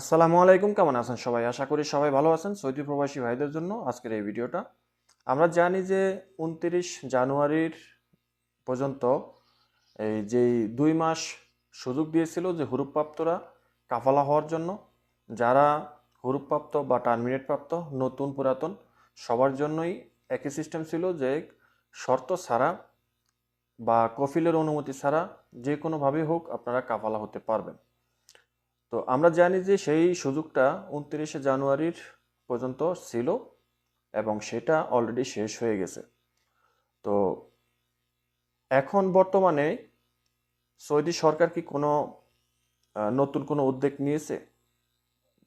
আসসালামু আলাইকুম, কেমন আছেন সবাই? আশা করি সবাই ভালো আছেন সৌদি প্রবাসী ভাইদের জন্য আজকের এই ভিডিওটা। আমরা জানি যে উনত্রিশ জানুয়ারির পর্যন্ত এই যেই দুই মাস সুযোগ দিয়েছিল যে হুরুপ্রাপ্তরা কাফালা হওয়ার জন্য, যারা হুরুপ্রাপ্ত বা টার্মিনেট প্রাপ্ত নতুন পুরাতন, সবার জন্যই একই সিস্টেম ছিল যে শর্ত ছাড়া বা কফিলের অনুমতি ছাড়া যে কোনোভাবেই হোক আপনারা কাফালা হতে পারবেন। তো আমরা জানি যে সেই সুযোগটা উনত্রিশে জানুয়ারির পর্যন্ত ছিল এবং সেটা অলরেডি শেষ হয়ে গেছে। তো এখন বর্তমানে সৌদি সরকার কি কোনো নতুন কোনো উদ্যোগ নিয়েছে?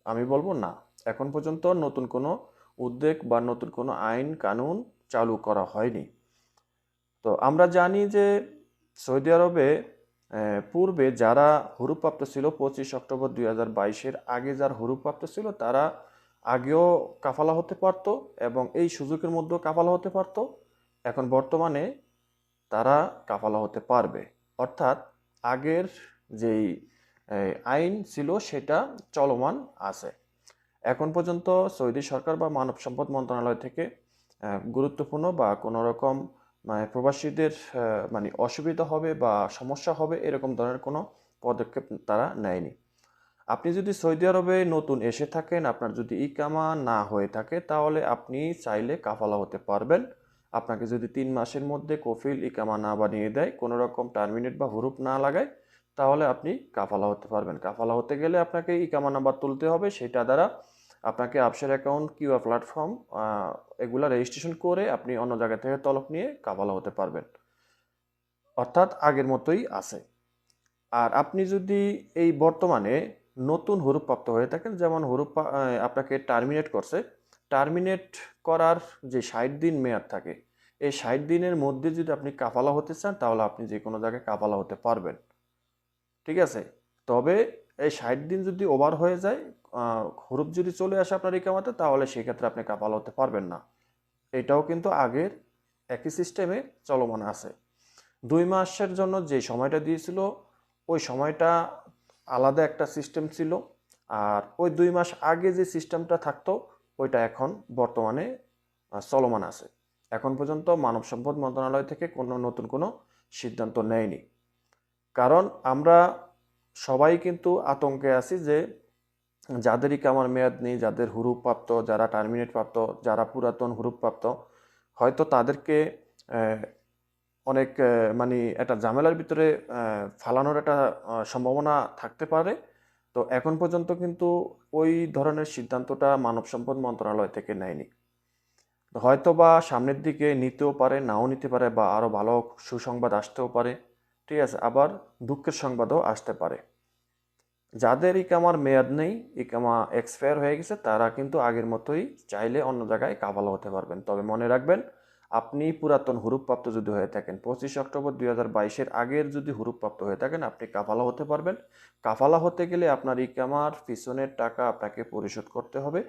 আমি বলব না। এখন পর্যন্ত নতুন কোনো উদ্যোগ বা নতুন কোনো আইন, কানুন চালু করা হয়নি। তো আমরা জানি যে সৌদি আরবে পূর্বে যারা হুরুপ্রাপ্ত ছিল পঁচিশ অক্টোবর দুই হাজার বাইশের, আগে যারা হরুপ্রাপ্ত ছিল তারা আগেও কাফালা হতে পারতো এবং এই সুযোগের মধ্যেও কাফালা হতে পারতো। এখন বর্তমানে তারা কাফালা হতে পারবে। অর্থাৎ আগের যেই আইন ছিল সেটা চলমান আছে। এখন পর্যন্ত সৌদি সরকার বা মানব সম্পদ মন্ত্রণালয় থেকে গুরুত্বপূর্ণ বা কোনো রকম মানে প্রবাসীদের মানে অসুবিধা হবে বা সমস্যা হবে এরকম ধরনের কোনো পদক্ষেপ তারা নেয়নি। আপনি যদি সৌদি আরবে নতুন এসে থাকেন, আপনার যদি ইকামা না হয়ে থাকে, তাহলে আপনি চাইলে কাফালা হতে পারবেন। আপনাকে যদি তিন মাসের মধ্যে কফিল ইকামা না বানিয়ে দেয়, কোনো রকম টার্মিনেট বা হুরুপ না লাগায়, তাহলে আপনি কাফালা হতে পারবেন। কাফালা হতে গেলে আপনাকে ইকামা নাম্বার তুলতে হবে, সেটা দ্বারা আপনাকে আপসের অ্যাকাউন্ট কিউআর প্ল্যাটফর্ম এগুলা রেজিস্ট্রেশন করে আপনি অন্য জায়গা থেকে তলব নিয়ে কাফালা হতে পারবেন। অর্থাৎ আগের মতোই আছে। আর আপনি যদি এই বর্তমানে নতুন হুরুপ প্রাপ্ত হয়ে থাকেন, যেমন হুরুপ আপনাকে টার্মিনেট করছে টার্মিনেট করার যে ষাট দিন মেয়াদ থাকে, এই ষাট দিনের মধ্যে যদি আপনি কাফালা হতে চান, তাহলে আপনি যে কোনো জায়গায় কাফালা হতে পারবেন। ঠিক আছে? তবে এই ষাট দিন যদি ওভার হয়ে যায় হুরুপ যদি চলে আসে আপনার ইকামাতে তাহলে সেক্ষেত্রে আপনি কাফালা হতে পারবেন না। এটাও কিন্তু আগের একই সিস্টেমে চলমান আছে। দুই মাসের জন্য যে সময়টা দিয়েছিল, ওই সময়টা আলাদা একটা সিস্টেম ছিল। আর ওই দুই মাস আগে যে সিস্টেমটা থাকতো, ওইটা এখন বর্তমানে চলমান আছে। এখন পর্যন্ত মানব সম্পদ মন্ত্রণালয় থেকে কোনো নতুন কোনো সিদ্ধান্ত নেয়নি। কারণ আমরা সবাই কিন্তু আতঙ্কে আছি যে যাদেরই কামার মেয়াদ নেই, যাদের হুরুপ প্রাপ্ত যারা টার্মিনেট প্রাপ্ত যারা পুরাতন হুরুপ প্রাপ্ত হয়তো তাদেরকে অনেক মানে একটা ঝামেলার ভিতরে ফালানোর একটা সম্ভাবনা থাকতে পারে। তো এখন পর্যন্ত কিন্তু ওই ধরনের সিদ্ধান্তটা মানব সম্পদ মন্ত্রণালয় থেকে নেয়নি। হয়তো বা সামনের দিকে নিতেও পারে, নাও নিতে পারে বা আরও ভালো সুসংবাদ আসতেও পারে। ঠিক আছে, আবার দুঃখের সংবাদও আসতে পারে। যাদের ইকামার মেয়াদ নেই, ইকামা এক্সপায়ার হয়ে গেছে, তারা কিন্তু আগের মতোই চাইলে অন্য জায়গায় কাফালা হতে পারবেন। তবে মনে রাখবেন, আপনি পুরাতন হুরুপ্রাপ্ত যদি হয়ে থাকেন, পঁচিশ অক্টোবর দুই হাজার বাইশের আগের যদি হুরুপ্রাপ্ত হয়ে থাকেন, আপনি কাফালা হতে পারবেন। কাফালা হতে গেলে আপনার ইকামার পিছনের টাকা আপনাকে পরিশোধ করতে হবে।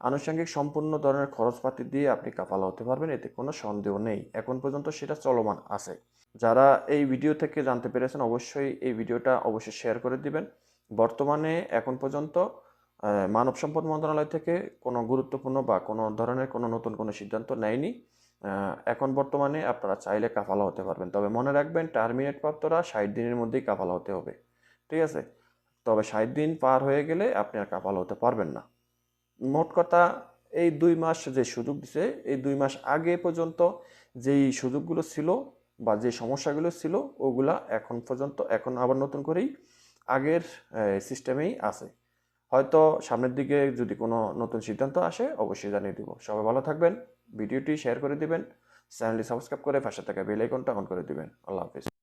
আনুষঙ্গিক সম্পূর্ণ ধরনের খরচপাতি দিয়ে আপনি কাফালা হতে পারবেন, এতে কোনো সন্দেহ নেই। এখন পর্যন্ত সেটা চলমান আছে। যারা এই ভিডিও থেকে জানতে পেরেছেন, অবশ্যই এই ভিডিওটা অবশ্যই শেয়ার করে দিবেন। বর্তমানে এখন পর্যন্ত মানব সম্পদ মন্ত্রণালয় থেকে কোনো গুরুত্বপূর্ণ বা কোনো ধরনের কোনো নতুন কোনো সিদ্ধান্ত নেয়নি। এখন বর্তমানে আপনারা চাইলে কাফালা হতে পারবেন। তবে মনে রাখবেন টার্মিনেট প্রাপ্তরা ষাট দিনের মধ্যেই কাফালা হতে হবে। ঠিক আছে? তবে ষাট দিন পার হয়ে গেলে আপনি আর কাফালা হতে পারবেন না। মোট কথা এই দুই মাস যে সুযোগ দিছে, এই দুই মাস আগে পর্যন্ত যেই সুযোগগুলো ছিল বা যে সমস্যাগুলো ছিল, ওগুলা এখন পর্যন্ত, এখন আবার নতুন করেই আগের সিস্টেমেই আছে। হয়তো সামনের দিকে যদি কোনো নতুন সিদ্ধান্ত আসে, অবশ্যই জানিয়ে দিব। সবাই ভালো থাকবেন, ভিডিওটি শেয়ার করে দিবেন চ্যানেলটি সাবস্ক্রাইব করে পাশে থাকা বেল আইকনটা অন করে দিবেন। আল্লাহ হাফিজ।